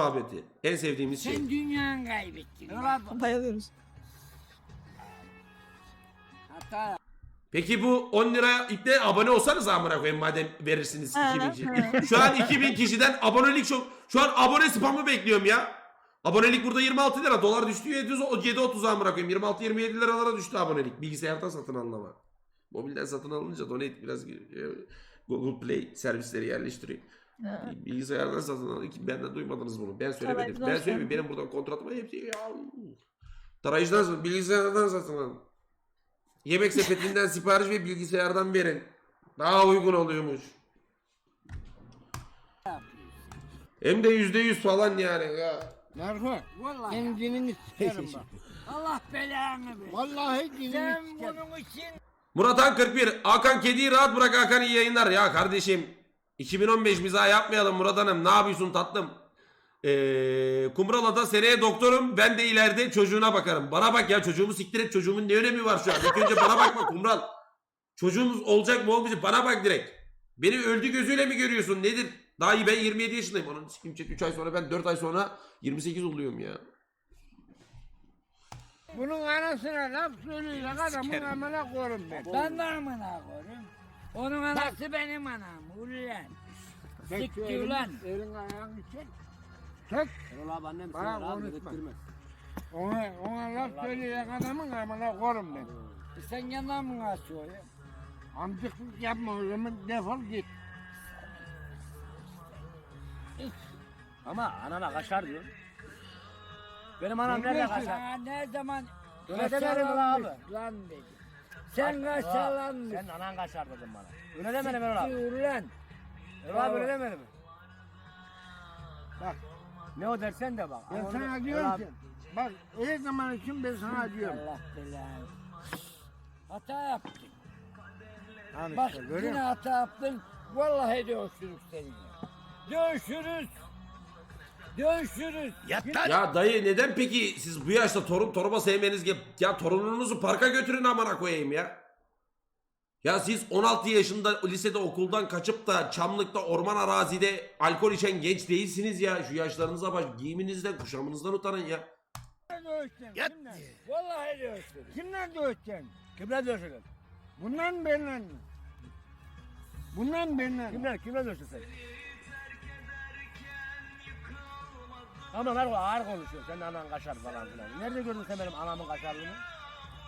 muhabbeti. En sevdiğimiz şey. Sen dünyanı kaybettin. Bayılıyoruz. Hata. Peki bu 10 liraya ipne abone olsanız amına koyayım madem verirsiniz Ha, 2000 kişi. Şu an 2000 kişiden abonelik çok. Şu an abone spamı bekliyorum ya. Abonelik burada 26 lira. Dolar düştü 700 o 7.30 amına koyayım. 26 27 liralara düştü abonelik. Bilgisayardan satın alınama. Mobilden satın alınca donate biraz e, Google Play servisleri yerleştiriyor. Ha. Bilgisayardan satın alın. Benden duymadınız bunu. Ben söylemedim. Tabii, Ben doğru söyleyeyim. Benim buradan kontratım var. hepsi ya. Tarayıcıdan satın, bilgisayardan satın alın. Yemek sepetinden sipariş ve bilgisayardan verin. Daha uygun oluyormuş. Hem de yüzde yüz falan yani ya. Merhum. Vallahi. Senin dinini sikerim bak. Allah belanı ver. Vallahi dinini Sen sikerim. bunun için Murat Han 41. Hakan kediyi rahat bırak Hakan iyi yayınlar. Ya kardeşim 2015 mizah yapmayalım Murat Hanım. Ne yapıyorsun tatlım? Ee, Kumrala'da seneye doktorum. Ben de ileride çocuğuna bakarım. Bana bak ya çocuğumu siktir et. Çocuğumun ne önemi var şu an? İlk önce bana bakma Kumral. Çocuğumuz olacak mı olmayacak bana bak direkt. Beni öldü gözüyle mi görüyorsun? Nedir? Daha iyi ben 27 yaşındayım. Onun sikim çek 3 ay sonra ben 4 ay sonra 28 oluyorum ya. Bunun anasına laf söyleyecek adamın amına koyarım ben. ben de amına koyayım. Onun anası benim anam. Ulan. Çek şu Siktir elini, ulan. elin ayağını çek. Çek. Erol abi annem Bana seni rahat konuşma. Ona, ona laf söyleyecek adamın amına koyarım ben. E Sen yandan mı açıyorsun? Amcıklık yapma o zaman defol git. Ama anana kaşar diyor. Benim anam nerede diyorsun. kaşar? Sana ne zaman Öyle demedim lan abi. lan dedi. Sen kaçalanmış. Sen anan kaşar dedin bana. Öyle demedim Erol abi. Ulan. Erol abi öyle demedi mi? Bak Ne o dersen de bak. ben Ama sana onu- diyorum Erol ki. Bak her zaman için ben sana diyorum. Allah belanı. Hata yaptın. Al Bak işte, görüyor yine musun? hata yaptın. Vallahi dövüşürüz seninle. Dövüşürüz. Dövüşürüz. Ya dayı neden peki siz bu yaşta torun torba sevmeniz ge- ya torununuzu parka götürün amına koyayım ya. Ya siz 16 yaşında lisede okuldan kaçıp da Çamlık'ta orman arazide alkol içen genç değilsiniz ya. Şu yaşlarınıza bak giyiminizden kuşamınızdan utanın ya. Dövüşeceksin? Kimle? Vallahi dövüşürüz. Kimle dövüşeceksin? Kimle dövüşeceksin? Bundan benimle? Bundan benimle? Kimle, kimle sen? Ama Erol ağır konuşuyor. Senin anan kaşar falan filan. Nerede gördün sen benim anamın kaşarlığını?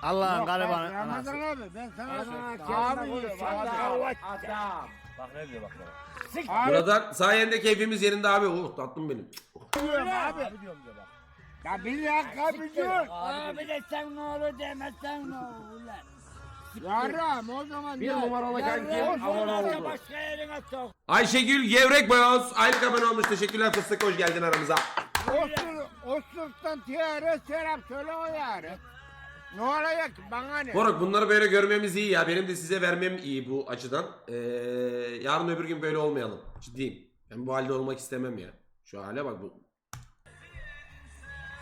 Allah'ın garibanı Ramazan anası. abi ben sana Ana, abi kendine diyor, konuş, abi. Allah Adam. Bak ne diyor bak bana. Abi Buradan sayende keyfimiz yerinde abi. Oh tatlım benim. diyorum abi. Abi diyorum diyor bak. Ya bir dakika bir dur. Abi de sen ne olur demezsen ne olur lan. Yarram o zaman Bir ya. numaralı başka yerine sok. Ayşegül Gevrek Boyoz aylık abone olmuş. Teşekkürler fıstık hoş geldin aramıza. Osur, osurttan tiyare serap söyle o yarı. Ne olacak bana ne? Moruk bunları böyle görmemiz iyi ya. Benim de size vermem iyi bu açıdan. Ee, yarın öbür gün böyle olmayalım. Ciddiyim. Ben bu halde olmak istemem ya. Şu hale bak bu.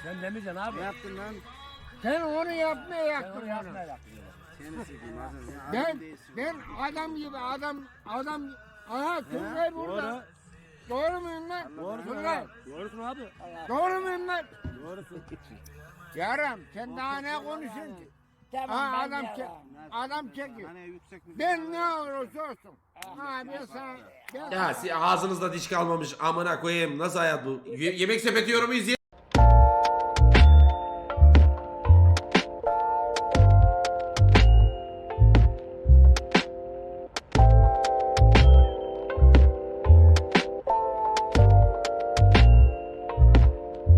Sen demeyeceksin abi. Ne yaptın lan? Sen onu yapmaya Sen yaktın onu onu. yapmaya yaptın. Ben, ben adam gibi adam, adam, aha Turgay burada. Doğru muyum lan? Turgay, Doğrusun abi. doğru muyum lan? Doğrusun. Yarım sen daha ne konuşuyorsun ki? Tamam Ha, ben adam çek, adam çekiyor. Ben ne olursa olsun. Ha ben sana, ben Ya si- ağzınızda diş kalmamış amına koyayım. Nasıl hayat bu? Ye- yemek sepeti yorumu izleyin.